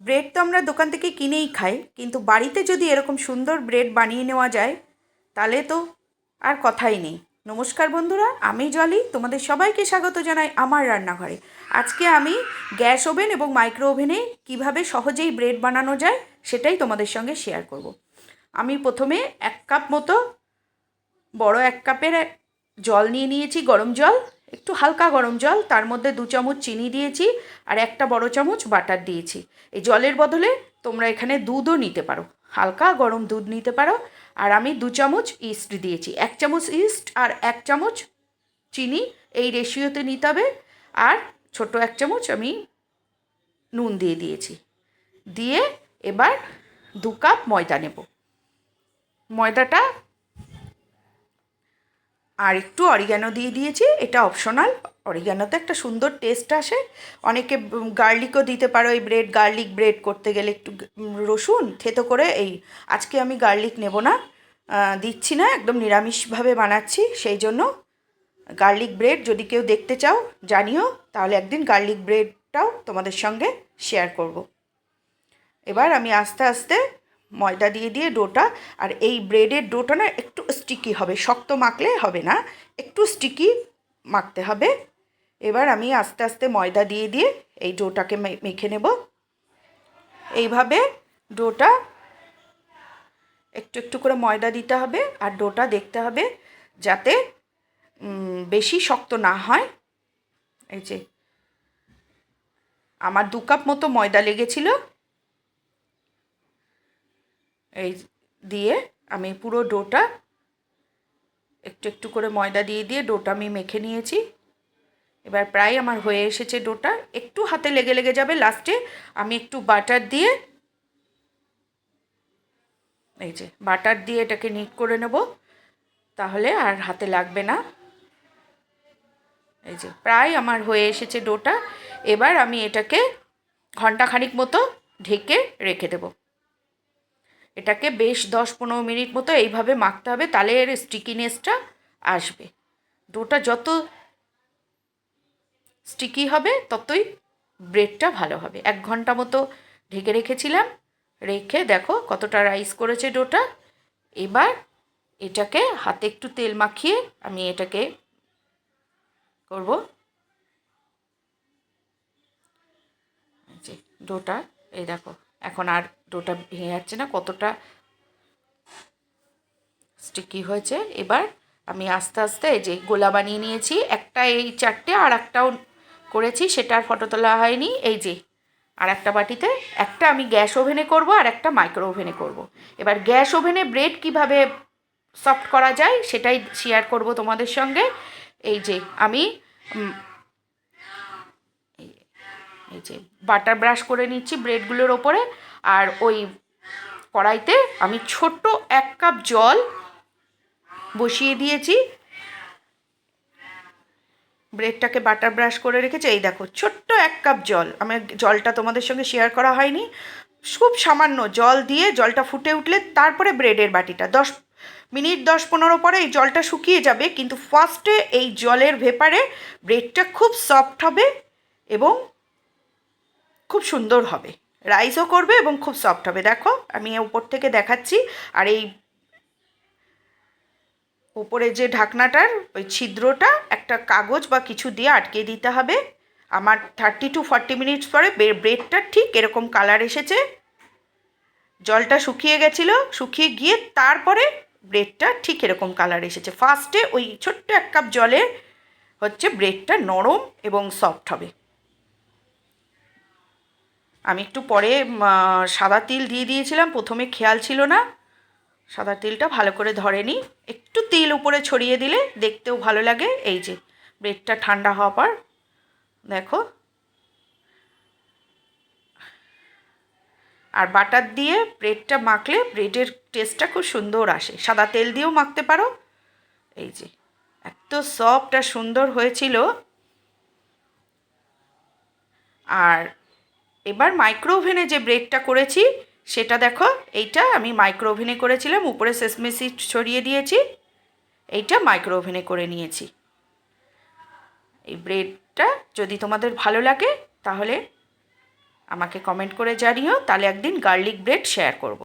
Bread তো আমরা দোকান থেকে কিনেই খাই, কিন্তু বাড়িতে যদি এরকম সুন্দর ব্রেড বানিয়ে নেওয়া যায়, তাহলে তো আর কথাই নেই। নমস্কার বন্ধুরা, আমি জলি, তোমাদের সবাইকে স্বাগত জানাই আমার রান্নাঘরে। আজকে আমি গ্যাস ওভেন এবং মাইক্রো ওভেনে কীভাবে সহজেই ব্রেড বানানো যায়, সেটাই তোমাদের সঙ্গে শেয়ার করব। আমি প্রথমে এক কাপ মতো, বড় এক কাপের জল নিয়ে নিয়েছি, গরম জল। একটু হালকা গরম জল, তার মধ্যে দু চামচ চিনি দিয়েছি আর একটা বড় চামচ বাটার দিয়েছি। এই জলের বদলে তোমরা এখানে দুধও নিতে পারো। হালকা গরম দুধ নিতে পারো আর আমি দু চামচ ইস্ট দিয়েছি। এক চামচ ইস্ট আর এক চামচ চিনি এই রেশিওতে নিতে হবে আর ছোট এক চামচ আমি নুন দিয়ে দিয়েছি। দিয়ে এবার দু কাপ ময়দা নেব। ময়দাটা আর একটু অরিগ্যানো দিয়ে দিয়েছি, এটা অপশনাল অরিগ্যানোতে একটা সুন্দর টেস্ট আসে। অনেকে গার্লিকও দিতে পারো, এই ব্রেড গার্লিক ব্রেড করতে গেলে একটু রসুন, থেতো করে এই, আজকে আমি গার্লিক নেব না। দিচ্ছি না, একদম নিরামিষভাবে বানাচ্ছি, সেই জন্য। গার্লিক ব্রেড যদি কেউ দেখতে চাও, জানিও, তাহলে একদিন গার্লিক ব্রেডটাও তোমাদের সঙ্গে শেয়ার করব। এবার আমি আস্তে আস্তে ময়দা দিয়ে দিয়ে ডোটা, আর এই ব্রেডের ডোটা না একটু স্টিকি হবে, শক্ত মাখলে হবে না, একটু স্টিকি মাখতে হবে। এবার আমি আস্তে আস্তে ময়দা দিয়ে দিয়ে এই ডোটাকে মেখে নেব। এইভাবে ডোটা একটু একটু করে ময়দা দিতে হবে, আর ডোটা দেখতে হবে যাতে বেশি শক্ত না হয়। এই যে, আমার দু কাপ মতো ময়দা লেগেছিলো এই দিয়ে আমি পুরো ডোটা একটু একটু করে ময়দা দিয়ে দিয়ে ডোটা আমি মেখে নিয়েছি। এবার প্রায় আমার হয়ে এসেছে ডোটা। একটু হাতে লেগে লেগে যাবে লাস্টে। আমি একটু বাটার দিয়ে এই যে বাটার দিয়ে এটাকে নিট করে নেব। তাহলে আর হাতে লাগবে না। এই যে প্রায় আমার হয়ে এসেছে ডোটা। এবার আমি এটাকে ঘন্টাখানিক মতো ঢেকে রেখে দেবো। এটাকে বেশ দশ পনেরো মিনিট মতো এইভাবে মাখতে হবে, তাহলে এর স্টিকিনেসটা আসবে। ডোটা যত স্টিকি হবে, ততই ব্রেডটা ভালো হবে। এক ঘণ্টা মতো ঢেকে রেখেছিলাম, রেখে দেখো কতটা রাইস করেছে ডোটা। এবার এটাকে হাতে একটু তেল মাখিয়ে আমি এটাকে করব। ডোটা, এই দেখো, এখন আর ডোটা ভেঙে যাচ্ছে না, কতটা স্টিকি হয়েছে। এবার আমি আস্তে আস্তে এই যে গোলা বানিয়ে নিয়েছি, একটা এই চারটে আর একটাও করেছি, সেটার ফটো তোলা হয়নি। এই যে আর একটা বাটিতে, একটা আমি গ্যাস ওভেনে করব আর একটা মাইক্রো ওভেনে করব। এবার গ্যাস ওভেনে ব্রেড কীভাবে সফট করা যায় সেটাই শেয়ার করব তোমাদের সঙ্গে। এই যে আমি এই যে বাটার ব্রাশ করে নিচ্ছি ব্রেডগুলোর ওপরে। আর ওই কড়াইতে আমি ছোট্ট এক কাপ জল বসিয়ে দিয়েছি। ব্রেডটাকে বাটার ব্রাশ করে রেখেছি। এই দেখো, ছোট্ট এক কাপ জল। আমার জলটা তোমাদের সঙ্গে শেয়ার করা হয়নি। খুব সামান্য জল দিয়ে জলটা ফুটে উঠলে তারপরে ব্রেডের বাটিটা। দশ মিনিট, দশ পনেরো পরে এই জলটা শুকিয়ে যাবে, কিন্তু ফার্স্টে এই জলের ভেপারে ব্রেডটা খুব সফট হবে এবং খুব সুন্দর হবে। রাইসও করবে এবং খুব সফট হবে। দেখো, আমি উপর থেকে দেখাচ্ছি। আর এই উপরে যে ঢাকনাটার, ওই ছিদ্রটা, একটা কাগজ বা কিছু দিয়ে আটকে দিতে হবে। আমার থার্টি টু ফর্টি মিনিটস পরে ব্রেডটা ঠিক এরকম কালার এসেছে। জলটা শুকিয়ে গেছিল, শুকিয়ে গিয়ে তারপরে ব্রেডটা ঠিক এরকম কালার এসেছে। ফার্স্টে ওই ছোট্ট এক কাপ জলে হচ্ছে ব্রেডটা নরম এবং সফট হবে। আমি একটু পরে সাদা তিল দিয়ে দিয়েছিলাম, প্রথমে খেয়াল ছিল না। সাদা তিলটা ভালো করে ধরেনি। একটু তিল উপরে ছড়িয়ে দিলে দেখতেও ভালো লাগে। এই যে, ব্রেডটা ঠান্ডা হওয়ার পর, দেখো। আর বাটার দিয়ে ব্রেডটা মাখলে ব্রেডের টেস্টটা খুব সুন্দর আসে। সাদা তেল দিয়েও মাখতে পারো। এই যে, এত সফট আর সুন্দর হয়েছিল। আর এবার মাইক্রো ওভেনে যে ব্রেডটা করেছি, সেটা দেখো, এইটা আমি মাইক্রো ওভেনে করেছিলাম, উপরে সেসমে ছড়িয়ে দিয়েছি, এইটা মাইক্রো ওভেনে করে নিয়েছি। এই ব্রেডটা যদি তোমাদের ভালো লাগে, তাহলে আমাকে কমেন্ট করে জানিও, তাহলে একদিন গার্লিক ব্রেড শেয়ার করব।